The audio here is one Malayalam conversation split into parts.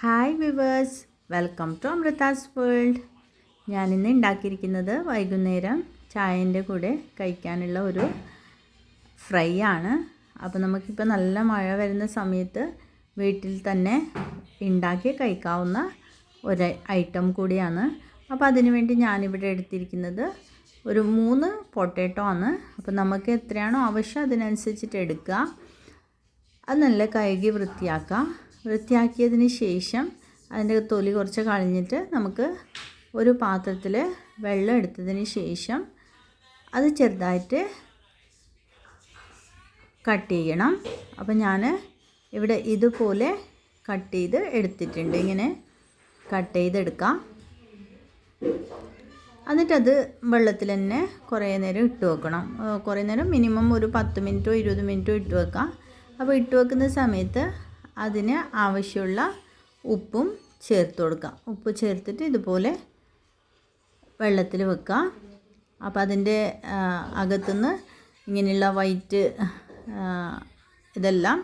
Hi viewers welcome to Amrutha's world ഞാനിന്ന് ഉണ്ടാക്കിയിരിക്കുന്നത് വൈകുന്നേരം ചായന്റെ കൂടെ കഴിക്കാനുള്ള ഒരു ഫ്രൈ ആണ്. അപ്പോൾ നമുക്കിപ്പോൾ നല്ല മഴ വരുന്ന സമയത്ത് വീട്ടിൽ തന്നെ ഉണ്ടാക്കി കഴിക്കാവുന്ന ഒരു ഐറ്റം കൂടിയാണ്. അപ്പോൾ അതിനു വേണ്ടി ഞാനിവിടെ എടുത്തിരിക്കുന്നത് ഒരു മൂന്ന് പൊട്ടാറ്റോ ആണ്. അപ്പോൾ നമുക്ക് എത്രയാണോ ആവശ്യം അതിനനുസരിച്ചിട്ട് എടുക്കുക അത് നല്ല കഴുകി വൃത്തിയാക്കാം. വൃത്തിയാക്കിയതിന് ശേഷം അതിന്റെ തൊലി കുറച്ച് കളഞ്ഞിട്ട് നമുക്ക് ഒരു പാത്രത്തിൽ വെള്ളം എടുത്തതിന് ശേഷം അത് ചെറുതായിട്ട് കട്ട് ചെയ്യണം. അപ്പോൾ ഞാൻ ഇവിടെ ഇതുപോലെ കട്ട് ചെയ്ത് എടുത്തിട്ടുണ്ട്. ഇങ്ങനെ കട്ട് ചെയ്തെടുക്കാം. എന്നിട്ടത് വെള്ളത്തിൽ തന്നെ കുറേ നേരം ഇട്ട് വെക്കണം. കുറേ നേരം മിനിമം ഒരു പത്ത് മിനിറ്റോ ഇരുപത് മിനിറ്റോ ഇട്ട് വെക്കാം. അപ്പോൾ ഇട്ട് വെക്കുന്ന സമയത്ത് അതിന് ആവശ്യമുള്ള ഉപ്പും ചേർത്ത് കൊടുക്കാം. ഉപ്പ് ചേർത്തിട്ട് ഇതുപോലെ വെള്ളത്തിൽ വെക്കുക അപ്പോൾ അതിന്റെ അകത്തുനിന്ന് ഇങ്ങനെയുള്ള വൈറ്റ് ഇതെല്ലാം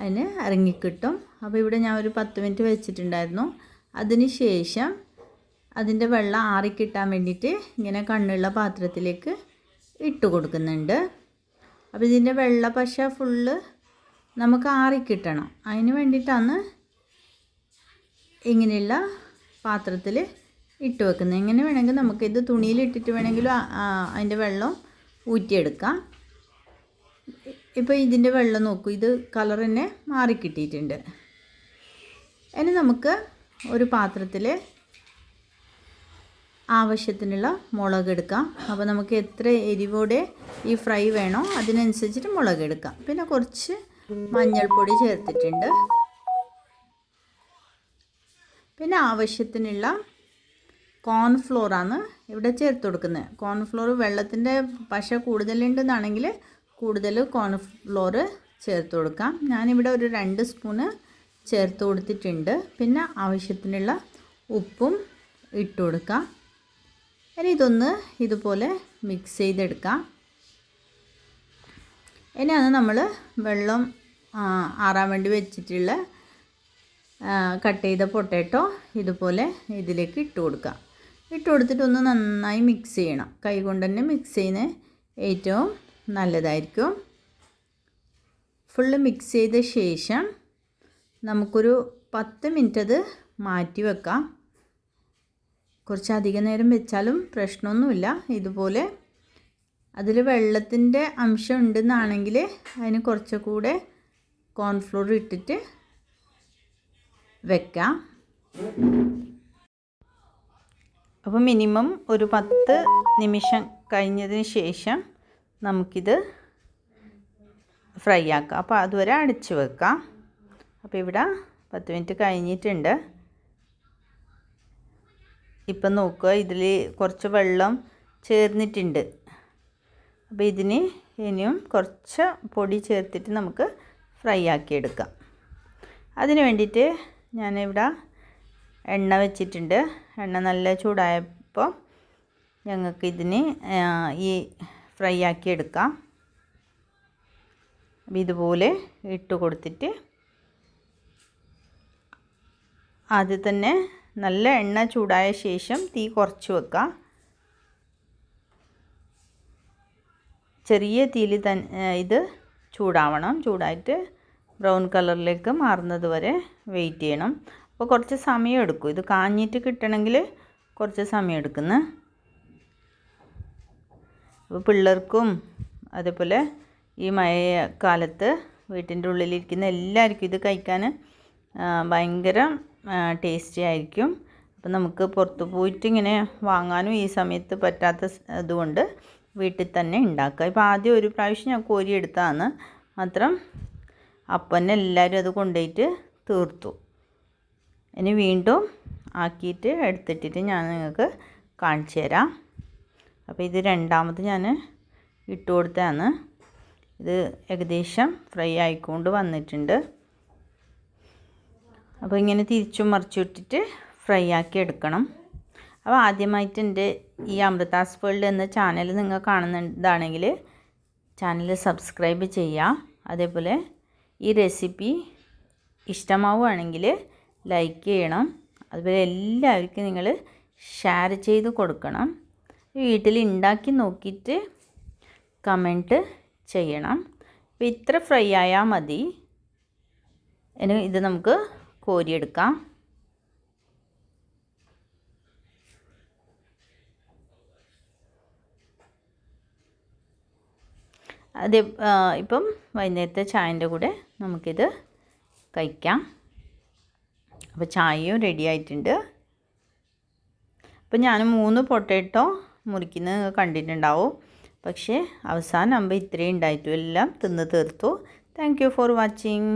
അതിന് ഇറങ്ങിക്കിട്ടും. അപ്പോൾ ഇവിടെ ഞാൻ ഒരു പത്ത് മിനിറ്റ് വെച്ചിട്ടുണ്ടായിരുന്നു. അതിന് ശേഷം അതിന്റെ വെള്ളം ആറിക്കിട്ടാൻ വേണ്ടിയിട്ട് ഇങ്ങനെ കണ്ണുള്ള പാത്രത്തിലേക്ക് ഇട്ട് കൊടുക്കുന്നുണ്ട്. അപ്പോൾ ഇതിന്റെ വെള്ള പശ ഫുള്ള് നമുക്ക് ആറിക്കിട്ടണം അതിന് വേണ്ടിയിട്ടാണ് ഇങ്ങനെയുള്ള പാത്രത്തിൽ ഇട്ട് വെക്കുന്നത്. എങ്ങനെ വേണമെങ്കിൽ നമുക്കിത് തുണിയിലിട്ടിട്ട് വേണമെങ്കിലും അതിന്റെ വെള്ളം ഊറ്റിയെടുക്കാം. ഇപ്പോൾ ഇതിന്റെ വെള്ളം നോക്കൂ ഇത് കളർ തന്നെ മാറിക്കിട്ടിയിട്ടുണ്ട് ഇനി നമുക്ക് ഒരു പാത്രത്തിൽ ആവശ്യത്തിനുള്ള മുളക് എടുക്കാം. അപ്പോൾ നമുക്ക് എത്ര എരിവോടെ ഈ ഫ്രൈ വേണോ അതിനനുസരിച്ചിട്ട് മുളക് എടുക്കാം. പിന്നെ കുറച്ച് മഞ്ഞൾപ്പൊടി ചേർത്തിട്ടുണ്ട്. പിന്നെ ആവശ്യത്തിനുള്ള കോൺഫ്ലോറാണ് ഇവിടെ ചേർത്ത് കൊടുക്കുന്നത്. കോൺഫ്ലോർ വെള്ളത്തിന്റെ പശ കൂടുതലുണ്ടെന്നാണെങ്കിൽ കൂടുതൽ കോൺഫ്ലോർ ചേർത്ത് കൊടുക്കാം. ഞാനിവിടെ ഒരു രണ്ട് സ്പൂണ് ചേർത്ത് കൊടുത്തിട്ടുണ്ട്. പിന്നെ ആവശ്യത്തിനുള്ള ഉപ്പും ഇട്ട് കൊടുക്കാം. ഇനി ഇതൊന്ന് ഇതുപോലെ മിക്സ് ചെയ്തെടുക്കാം. ഇനിയാണ് നമ്മൾ വെള്ളം ആറാൻ വേണ്ടി വെച്ചിട്ടുള്ള കട്ട് ചെയ്ത പൊട്ടാറ്റോ ഇതുപോലെ ഇതിലേക്ക് ഇട്ട് കൊടുക്കുക ഇട്ട് കൊടുത്തിട്ട് ഒന്ന് നന്നായി മിക്സ് ചെയ്യണം. കൈ കൊണ്ട് തന്നെ മിക്സ് ചെയ്യുന്നത് ഏറ്റവും നല്ലതായിരിക്കും. ഫുള്ള് മിക്സ് ചെയ്ത ശേഷം നമുക്കൊരു പത്ത് മിനിറ്റ് അത് മാറ്റി വെക്കാം. കുറച്ചധികം നേരം വെച്ചാലും പ്രശ്നമൊന്നുമില്ല. ഇതുപോലെ അതിൽ വെള്ളത്തിന്റെ അംശം ഉണ്ടെന്നാണെങ്കിൽ അതിന് കുറച്ചുകൂടെ കോൺഫ്ലോർ ഇട്ടിട്ട് വെക്കാം. അപ്പോൾ മിനിമം ഒരു പത്ത് നിമിഷം കഴിഞ്ഞതിന് ശേഷം നമുക്കിത് ഫ്രൈ ആക്കാം. അപ്പോൾ അതുവരെ അടിച്ചു വെക്കാം. അപ്പോൾ ഇവിടെ പത്ത് മിനിറ്റ് കഴിഞ്ഞിട്ടുണ്ട്. ഇപ്പം നോക്കുക ഇതിൽ കുറച്ച് വെള്ളം ചേർന്നിട്ടുണ്ട്. അപ്പോൾ ഇതിന് ഇനിയും കുറച്ച് പൊടി ചേർത്തിട്ട് നമുക്ക് ഫ്രൈ ആക്കി എടുക്കാം അതിന് വേണ്ടിയിട്ട് ഞാനിവിടെ എണ്ണ വെച്ചിട്ടുണ്ട്. എണ്ണ നല്ല ചൂടായപ്പോൾ ഞങ്ങൾക്ക് ഇതിന് ഈ ഫ്രൈ ആക്കി എടുക്കാം ഇതുപോലെ ഇട്ട് കൊടുത്തിട്ട് ആദ്യം തന്നെ നല്ല എണ്ണ ചൂടായ ശേഷം തീ കുറച്ച് വെക്കാം. ചെറിയ തീയിൽ ത ഇത് ചൂടാവണം. ചൂടായിട്ട് ബ്രൗൺ കളറിലേക്ക് മാറുന്നത് വരെ വെയിറ്റ് ചെയ്യണം. അപ്പോൾ കുറച്ച് സമയം എടുക്കും. ഇത് കാഞ്ഞിട്ട് കിട്ടണമെങ്കിൽ കുറച്ച് സമയം എടുക്കുന്നു. അപ്പോൾ പിള്ളേർക്കും അതേപോലെ ഈ മഴക്കാലത്ത് വീട്ടിന്റെ ഉള്ളിലിരിക്കുന്ന എല്ലാവർക്കും ഇത് കഴിക്കാൻ ഭയങ്കര ടേസ്റ്റി ആയിരിക്കും. അപ്പം നമുക്ക് പുറത്ത് പോയിട്ട് ഇങ്ങനെ വാങ്ങാനും ഈ സമയത്ത് പറ്റാത്ത ഇതുകൊണ്ട് വീട്ടിൽ തന്നെ ഉണ്ടാക്കുക. ഇപ്പോൾ ആദ്യം ഒരു പ്രാവശ്യം ഞാൻ കോരി എടുത്തതാണ്. മാത്രം അപ്പം എല്ലാവരും അത് കൊണ്ടുപോയിട്ട് തീർത്തു. ഇനി വീണ്ടും ആക്കിയിട്ട് എടുത്തിട്ടിട്ട് ഞാൻ നിങ്ങൾക്ക് കാണിച്ചു തരാം. അപ്പോൾ ഇത് രണ്ടാമത് ഞാൻ ഇട്ട് കൊടുത്തതാണ്. ഇത് ഏകദേശം ഫ്രൈ ആയിക്കൊണ്ട് വന്നിട്ടുണ്ട്. അപ്പോൾ ഇങ്ങനെ തിരിച്ചും മറിച്ചു ഇട്ടിട്ട് ഫ്രൈ ആക്കി എടുക്കണം. അപ്പോൾ ആദ്യമായിട്ട് എന്റെ ഈ അമൃതാസ് വേൾഡ് എന്ന ചാനൽ നിങ്ങൾ കാണുന്നതാണെങ്കിൽ ചാനൽ സബ്സ്ക്രൈബ് ചെയ്യുക അതേപോലെ ഈ റെസിപ്പി ഇഷ്ടമാവുകയാണെങ്കിൽ ലൈക്ക് ചെയ്യണം. അതുപോലെ എല്ലാവർക്കും നിങ്ങൾ ഷെയർ ചെയ്ത് കൊടുക്കണം. വീട്ടിൽ ഉണ്ടാക്കി നോക്കിയിട്ട് കമന്റ് ചെയ്യണം. അപ്പോൾ ഇത്ര ഫ്രൈ ആയാൽ മതി. ഇത് നമുക്ക് കോരിയെടുക്കാം. അത് ഇപ്പം വൈകുന്നേരത്തെ ചായന്റെ കൂടെ നമുക്കിത് കഴിക്കാം. അപ്പോൾ ചായയും റെഡി ആയിട്ടുണ്ട്. അപ്പോൾ ഞാൻ മൂന്ന് പൊട്ടേറ്റോ മുറിക്കുന്നത് കണ്ടിട്ടുണ്ടാവും. പക്ഷേ അവസാനം ആകുമ്പോൾ ഇത്രയും ഉണ്ടായിട്ടും എല്ലാം തിന്ന് തീർത്തു. Thank you for watching